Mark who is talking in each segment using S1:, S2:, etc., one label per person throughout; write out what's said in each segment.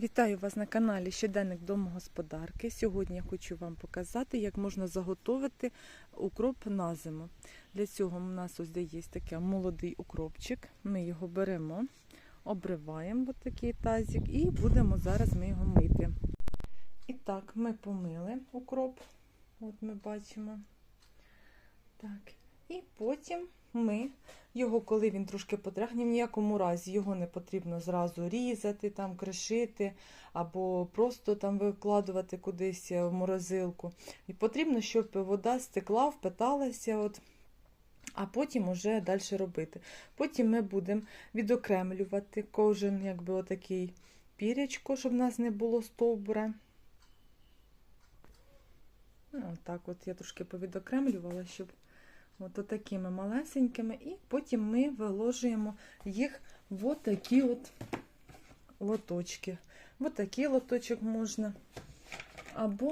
S1: Вітаю вас на каналі Щоденник домогосподарки. Сьогодні я хочу вам показати, як можна заготовити укроп на зиму. Для цього у нас ось є такий молодий укропчик. Ми його беремо, обриваємо ось такий тазик і будемо зараз ми його мити. І так, ми помили укроп, от ми бачимо. Так. І потім ми його, коли він трошки потрахне, в ніякому разі його не потрібно зразу різати, там, кришити, або просто там викладувати кудись в морозилку. І потрібно, щоб вода стекла, впиталася, от, а потім уже далі робити. Потім ми будемо відокремлювати кожен якби, отакий пірячко, щоб в нас не було стовбура. Ну, так от я трошки повідокремлювала, щоб от такими малесенькими, і потім ми виложуємо їх в отакі от лоточки. В такий лоточок можна, або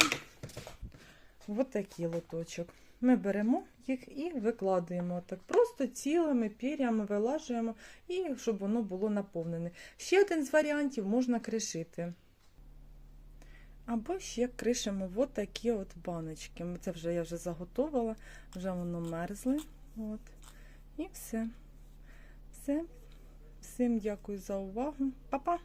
S1: в такий лоточок. Ми беремо їх і викладаємо так. Просто цілими пірями вилажуємо, і щоб воно було наповнене. Ще один з варіантів можна кришити. Або ще кришимо от такі от баночки. Це вже я вже заготовила, вже воно мерзле. От. І все. Все. Всім дякую за увагу. Па-па!